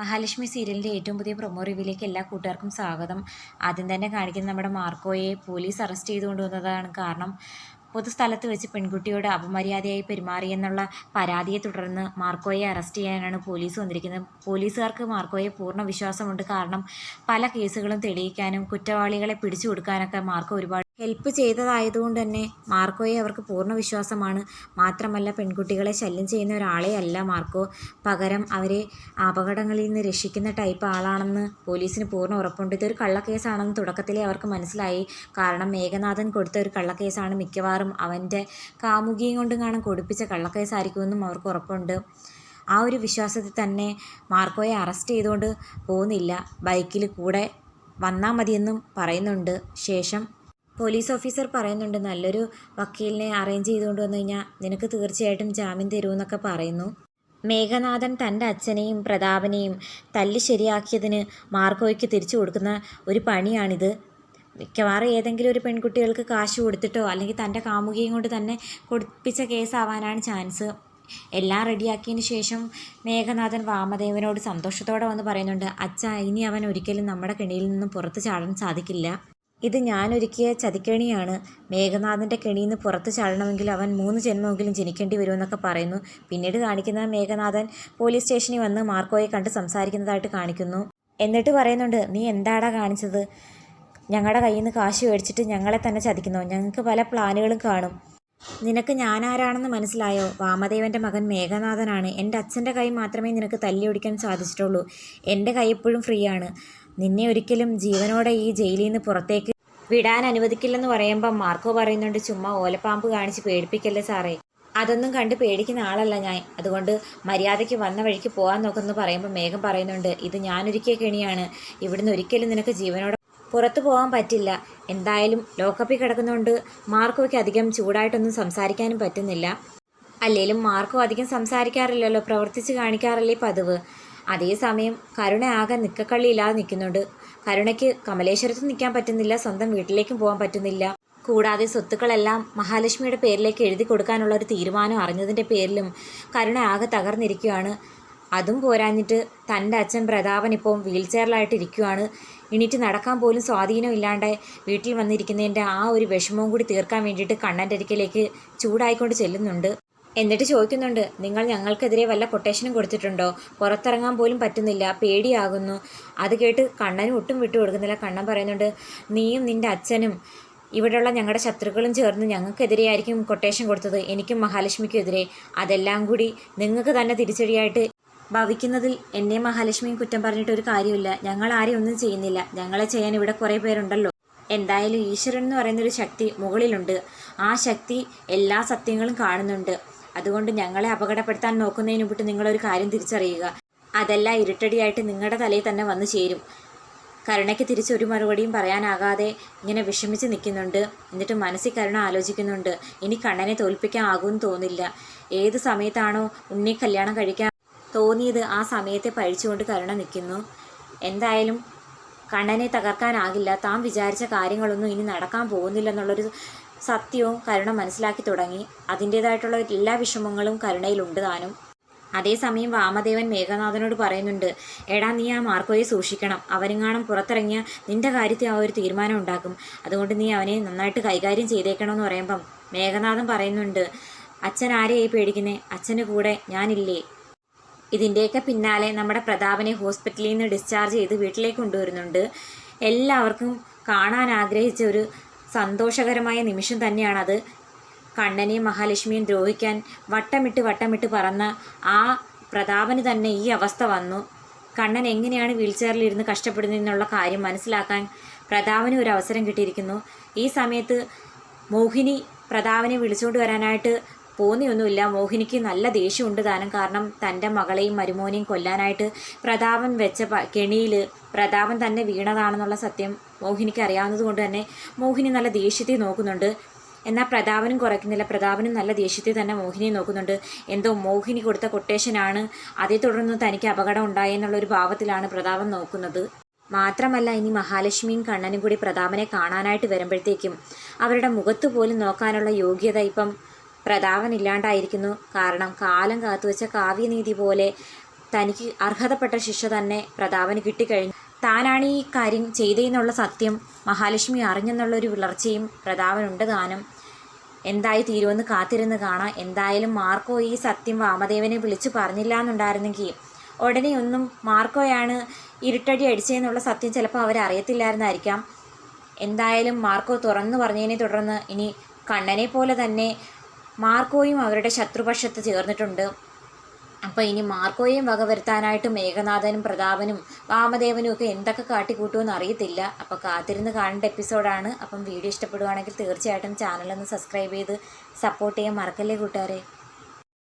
മഹാലക്ഷ്മി സീരിയലിന്റെ ഏറ്റവും പുതിയ പ്രൊമോ റിവ്യൂലേക്ക് എല്ലാ കൂട്ടുകാർക്കും സ്വാഗതം. ആദ്യം തന്നെ കാണിക്കുന്ന നമ്മുടെ മാർക്കോയെ പോലീസ് അറസ്റ്റ് ചെയ്തുകൊണ്ട് വന്നതാണ് കാരണം പൊതുസ്ഥലത്ത് വെച്ച് പെൺകുട്ടിയോട് അപമര്യാദയായി പെരുമാറിയെന്നുള്ള പരാതിയെ തുടർന്ന് മാർക്കോയെ അറസ്റ്റ് ചെയ്യാനാണ് പോലീസ് വന്നിരിക്കുന്നത്. പോലീസുകാർക്ക് മാർക്കോയെ പൂർണ വിശ്വാസമുണ്ട്. കാരണം പല കേസുകളും തെളിയിക്കാനും കുറ്റവാളികളെ പിടിച്ചു കൊടുക്കാനൊക്കെ മാർക്കോ ഒരുപാട് ഹെൽപ്പ് ചെയ്തതായതുകൊണ്ട് തന്നെ മാർക്കോയെ അവർക്ക് പൂർണ വിശ്വാസമാണ്. മാത്രമല്ല പെൺകുട്ടികളെ ശല്യം ചെയ്യുന്ന ഒരാളെ അല്ല മാർക്കോ. പകരം അവരെ അപകടങ്ങളിൽ നിന്ന് രക്ഷിക്കുന്ന ടൈപ്പ് ആളാണെന്ന് പോലീസിന് പൂർണ ഉറപ്പുണ്ട്. ഇതൊരു കള്ളക്കേസാണെന്ന് തുടക്കത്തിലേ അവർക്ക് മനസ്സിലായി. കാരണം മേഘനാഥൻ കൊടുത്ത ഒരു കള്ളക്കേസാണ് മിക്കവാറും അവന്റെ കാമുകിയും കൊണ്ട് കാണാൻ കൊടുപ്പിച്ച കള്ളക്കേസായിരിക്കുമെന്നും അവർക്ക് ഉറപ്പുണ്ട്. ആ ഒരു വിശ്വാസത്തിൽ തന്നെ മാർക്കോയെ അറസ്റ്റ് ചെയ്തുകൊണ്ട് പോകുന്നില്ല. ബൈക്കിൽ കൂടെ വന്നാൽ മതിയെന്നും പറയുന്നുണ്ട്. ശേഷം പോലീസ് ഓഫീസർ പറയുന്നുണ്ട് നല്ലൊരു വക്കീലിനെ അറേഞ്ച് ചെയ്തുകൊണ്ട് വന്നു കഴിഞ്ഞാൽ നിനക്ക് തീർച്ചയായിട്ടും ജാമ്യം തരുമെന്നൊക്കെ പറയുന്നു. മേഘനാഥൻ തന്റെ അച്ഛനെയും പ്രതാപനെയും തല്ലി ശരിയാക്കിയതിന് മാർക്കോയ്ക്ക് തിരിച്ചു കൊടുക്കുന്ന ഒരു പണിയാണിത്. മിക്കവാറും ഏതെങ്കിലും ഒരു പെൺകുട്ടികൾക്ക് കാശ് കൊടുത്തിട്ടോ അല്ലെങ്കിൽ തന്റെ കാമുകിയും കൊണ്ട് തന്നെ കൊടുപ്പിച്ച കേസാവാനാണ് ചാൻസ്. എല്ലാം റെഡിയാക്കിയതിന് ശേഷം മേഘനാഥൻ വാമദേവനോട് സന്തോഷത്തോടെ വന്ന് പറയുന്നുണ്ട് അച്ഛ ഇനി അവൻ ഒരിക്കലും നമ്മുടെ കെണിയിൽ നിന്നും പുറത്ത് ചാടാൻ സാധിക്കില്ല. ഇത് ഞാനൊരുക്കിയ ചതിക്കെണിയാണ്. മേഘനാഥന്റെ കെണിയിൽ നിന്ന് പുറത്ത് ചാടണമെങ്കിൽ അവൻ മൂന്ന് ജന്മമെങ്കിലും ജനിക്കേണ്ടി വരുമെന്നൊക്കെ പറയുന്നു. പിന്നീട് കാണിക്കുന്ന മേഘനാഥൻ പോലീസ് സ്റ്റേഷനിൽ വന്ന് മാർക്കോയെ കണ്ട് സംസാരിക്കുന്നതായിട്ട് കാണിക്കുന്നു. എന്നിട്ട് പറയുന്നുണ്ട് നീ എന്താടാ കാണിച്ചത്? ഞങ്ങളുടെ കയ്യിൽ നിന്ന് കാശ് മേടിച്ചിട്ട് ഞങ്ങളെ തന്നെ ചതിക്കുന്നു? ഞങ്ങൾക്ക് പല പ്ലാനുകളും കാണും. നിനക്ക് ഞാനാരാണെന്ന് മനസ്സിലായോ? വാമദേവന്റെ മകൻ മേഘനാഥനാണ്. എന്റെ അച്ഛന്റെ കൈ മാത്രമേ നിനക്ക് തല്ലി ഒടിക്കാൻ സാധിച്ചിട്ടുള്ളൂ. എന്റെ കൈ എപ്പോഴും ഫ്രീ ആണ് നിന്നെ ഒരിക്കലും ജീവനോടെ ഈ ജയിലിൽ നിന്ന് പുറത്തേക്ക് വിടാൻ അനുവദിക്കില്ലെന്ന് പറയുമ്പം മാർക്കോ പറയുന്നുണ്ട് ചുമ്മാ ഓലപ്പാമ്പ് കാണിച്ച് പേടിപ്പിക്കല്ലേ സാറേ? അതൊന്നും കണ്ട് പേടിക്കുന്ന ആളല്ല ഞാൻ. അതുകൊണ്ട് മര്യാദയ്ക്ക് വന്ന വഴിക്ക് പോകാൻ നോക്കുന്നു പറയുമ്പോൾ മേഘം പറയുന്നുണ്ട് ഇത് ഞാനൊരുക്കിയ കെണിയാണ്. ഇവിടുന്ന് ഒരിക്കലും നിനക്ക് ജീവനോടെ പുറത്തു പോകാൻ പറ്റില്ല. എന്തായാലും ലോക്കപ്പിൽ കിടക്കുന്നതുകൊണ്ട് മാർക്കോയ്ക്ക് അധികം ചൂടായിട്ടൊന്നും സംസാരിക്കാനും പറ്റുന്നില്ല. അല്ലെങ്കിലും മാർക്കോ അധികം സംസാരിക്കാറില്ലല്ലോ പ്രവർത്തിച്ച് കാണിക്കാറല്ലേ പതിവ്. അതേസമയം കരുണ ആകെ നിക്കക്കള്ളിയില്ലാതെ നിൽക്കുന്നുണ്ട്. കരുണയ്ക്ക് കമലേശ്വരത്ത് നിൽക്കാൻ പറ്റുന്നില്ല സ്വന്തം വീട്ടിലേക്കും പോകാൻ പറ്റുന്നില്ല. കൂടാതെ സ്വത്തുക്കളെല്ലാം മഹാലക്ഷ്മിയുടെ പേരിലേക്ക് എഴുതി കൊടുക്കാനുള്ള ഒരു തീരുമാനം അറിഞ്ഞതിന്റെ പേരിലും കരുണ ആകെ തകർന്നിരിക്കുകയാണ്. അതും പോരാഞ്ഞിട്ട് തന്റെ അച്ഛൻ പ്രതാപൻ ഇപ്പോൾ വീൽ ചെയറിലായിട്ടിരിക്കുകയാണ് എണീറ്റ് നടക്കാൻ പോലും സ്വാധീനം ഇല്ലാണ്ട് വീട്ടിൽ വന്നിരിക്കുന്നതിന്റെ ആ ഒരു വിഷമവും കൂടി തീർക്കാൻ വേണ്ടിയിട്ട് കണ്ണന്റെ അരിക്കലേക്ക് ചൂടായിക്കൊണ്ട് ചെല്ലുന്നുണ്ട്. എന്നിട്ട് ചോദിക്കുന്നുണ്ട് നിങ്ങൾ ഞങ്ങൾക്കെതിരെ വല്ല കൊട്ടേഷനും കൊടുത്തിട്ടുണ്ടോ? പുറത്തിറങ്ങാൻ പോലും പറ്റുന്നില്ല പേടിയാകുന്നു. അത് കേട്ട് കണ്ണനും ഒട്ടും വിട്ടു കൊടുക്കുന്നില്ല. കണ്ണൻ പറയുന്നുണ്ട് നീയും നിന്റെ അച്ഛനും ഇവിടെയുള്ള ഞങ്ങളുടെ ശത്രുക്കളും ചേർന്ന് ഞങ്ങൾക്കെതിരെയായിരിക്കും കൊട്ടേഷൻ കൊടുത്തത്. എനിക്കും മഹാലക്ഷ്മിക്കും എതിരെ. അതെല്ലാം കൂടി നിങ്ങൾക്ക് തന്നെ തിരിച്ചടിയായിട്ട് ഭവിക്കുന്നതിൽ എന്നെ മഹാലക്ഷ്മിയും കുറ്റം പറഞ്ഞിട്ട് ഒരു കാര്യമില്ല ഞങ്ങൾ ആരെയും ഒന്നും ചെയ്യുന്നില്ല. ഞങ്ങളെ ചെയ്യാൻ ഇവിടെ കുറേ പേരുണ്ടല്ലോ. എന്തായാലും ഈശ്വരൻ എന്ന് പറയുന്നൊരു ശക്തി മുകളിലുണ്ട്. ആ ശക്തി എല്ലാ സത്യങ്ങളും കാണുന്നുണ്ട്. അതുകൊണ്ട് ഞങ്ങളെ അപകടപ്പെടുത്താൻ നോക്കുന്നതിന് മുമ്പിട്ട് നിങ്ങളൊരു കാര്യം തിരിച്ചറിയുക. അതെല്ലാം ഇരുട്ടടിയായിട്ട് നിങ്ങളുടെ തലയിൽ തന്നെ വന്നു ചേരും. കരുണയ്ക്ക് തിരിച്ചൊരു മറുപടിയും പറയാനാകാതെ ഇങ്ങനെ വിഷമിച്ച് നിൽക്കുന്നുണ്ട്. എന്നിട്ട് മനസ്സിൽ കരുണ ആലോചിക്കുന്നുണ്ട്. ഇനി കണ്ണനെ തോൽപ്പിക്കാൻ ആകുമെന്ന് തോന്നില്ല. ഏത് സമയത്താണോ ഉണ്ണി കല്യാണം കഴിക്കാൻ തോന്നിയത് ആ സമയത്തെ പഴിച്ചുകൊണ്ട് കരുണ നിൽക്കുന്നു. എന്തായാലും കണ്ണനെ തകർക്കാനാകില്ല. താൻ വിചാരിച്ച കാര്യങ്ങളൊന്നും ഇനി നടക്കാൻ പോകുന്നില്ലെന്നുള്ളൊരു സത്യവും കരുണ മനസ്സിലാക്കി തുടങ്ങി. അതിന്റെതായിട്ടുള്ള എല്ലാ വിഷമങ്ങളും കരുണയിലുണ്ട് താനും. അതേസമയം വാമദേവൻ മേഘനാഥനോട് പറയുന്നുണ്ട് എടാ നീ ആ മാർക്കോയെ സൂക്ഷിക്കണം. അവനെങ്ങാണം പുറത്തിറങ്ങിയ നിന്റെ കാര്യത്തിൽ ആ ഒരു തീരുമാനം ഉണ്ടാക്കും. അതുകൊണ്ട് നീ അവനെ നന്നായിട്ട് കൈകാര്യം ചെയ്തേക്കണമെന്ന് പറയുമ്പം മേഘനാഥൻ പറയുന്നുണ്ട് അച്ഛൻ ആരെയായി പേടിക്കുന്നേ? അച്ഛന് കൂടെ ഞാനില്ലേ? ഇതിന്റെയൊക്കെ പിന്നാലെ നമ്മുടെ പ്രതാപനെ ഹോസ്പിറ്റലിൽ നിന്ന് ഡിസ്ചാർജ് ചെയ്ത് വീട്ടിലേക്ക് കൊണ്ടുവരുന്നുണ്ട്. എല്ലാവർക്കും കാണാൻ ആഗ്രഹിച്ച ഒരു സന്തോഷകരമായ നിമിഷം തന്നെയാണത്. കണ്ണനെയും മഹാലക്ഷ്മിയും ദ്രോഹിക്കാൻ വട്ടമിട്ട് വട്ടമിട്ട് പറന്ന ആ പ്രതാപന് തന്നെ ഈ അവസ്ഥ വന്നു. കണ്ണൻ എങ്ങനെയാണ് വീൽചെയറിലിരുന്ന് കഷ്ടപ്പെടുന്നതെന്നുള്ള കാര്യം മനസ്സിലാക്കാൻ പ്രതാപന് ഒരു അവസരം കിട്ടിയിരിക്കുന്നു. ഈ സമയത്ത് മോഹിനി പ്രതാപനെ വിളിച്ചുകൊണ്ട് വരാനായിട്ട് പോന്നിയൊന്നുമില്ല. മോഹിനിക്ക് നല്ല ദേഷ്യമുണ്ട് താനും. കാരണം തന്റെ മകളെയും മരുമോനെയും കൊല്ലാനായിട്ട് പ്രതാപൻ വെച്ച കെണിയിൽ പ്രതാപൻ തന്നെ വീണതാണെന്നുള്ള സത്യം മോഹിനിക്ക് അറിയാവുന്നത് കൊണ്ട് തന്നെ മോഹിനി നല്ല ദേഷ്യത്തെ നോക്കുന്നുണ്ട്. എന്നാൽ പ്രതാപനും കുറയ്ക്കുന്നില്ല. പ്രതാപനും നല്ല ദേഷ്യത്തിൽ തന്നെ മോഹിനിയെ നോക്കുന്നുണ്ട്. എന്തോ മോഹിനി കൊടുത്ത കൊട്ടേഷനാണ്. അതേ തുടർന്ന് തനിക്ക് അപകടം ഉണ്ടായെന്നുള്ളൊരു ഭാവത്തിലാണ് പ്രതാപൻ നോക്കുന്നത്. മാത്രമല്ല ഇനി മഹാലക്ഷ്മിയും കണ്ണനും കൂടി പ്രതാപനെ കാണാനായിട്ട് വരുമ്പോഴത്തേക്കും അവരുടെ മുഖത്ത് പോലും നോക്കാനുള്ള യോഗ്യത ഇപ്പം പ്രതാപൻ ഇല്ലാണ്ടായിരിക്കുന്നു കാരണം കാലം കാത്തുവെച്ച കാവ്യനീതി പോലെ തനിക്ക് അർഹതപ്പെട്ട ശിക്ഷ തന്നെ പ്രതാപന് കിട്ടിക്കഴിഞ്ഞു. താനാണ് ഈ കാര്യം ചെയ്തതെന്നുള്ള സത്യം മഹാലക്ഷ്മി അറിഞ്ഞെന്നുള്ളൊരു വിളർച്ചയും പ്രതാപനുണ്ട് താനും. എന്തായി തീരുമെന്ന് കാത്തിരുന്ന് കാണാം. എന്തായാലും മാർക്കോ ഈ സത്യം വാമദേവനെ വിളിച്ചു പറഞ്ഞില്ല എന്നുണ്ടായിരുന്നെങ്കിൽ ഉടനെ ഒന്നും മാർക്കോയാണ് ഇരുട്ടടി അടിച്ചതെന്നുള്ള സത്യം ചിലപ്പോൾ അവരറിയത്തില്ലായിരുന്നായിരിക്കാം. എന്തായാലും മാർക്കോ തുറന്നു പറഞ്ഞതിനെ തുടർന്ന് ഇനി കണ്ണനെ പോലെ തന്നെ മാർക്കോയും അവരുടെ ശത്രുപക്ഷത്ത് ചേർന്നിട്ടുണ്ട്. അപ്പോൾ ഇനി മാർക്കോയും വകവരുത്താനായിട്ട് മേഘനാഥനും പ്രതാപനും വാമദേവനും ഒക്കെ എന്തൊക്കെ കാട്ടിക്കൂട്ടുമെന്ന് അറിയത്തില്ല. അപ്പോൾ കാത്തിരുന്ന് കാണേണ്ട എപ്പിസോഡാണ്. അപ്പം വീഡിയോ ഇഷ്ടപ്പെടുവാണെങ്കിൽ തീർച്ചയായിട്ടും ചാനലൊന്ന് സബ്സ്ക്രൈബ് ചെയ്ത് സപ്പോർട്ട് ചെയ്യാൻ മറക്കല്ലേ കൂട്ടുകാരെ?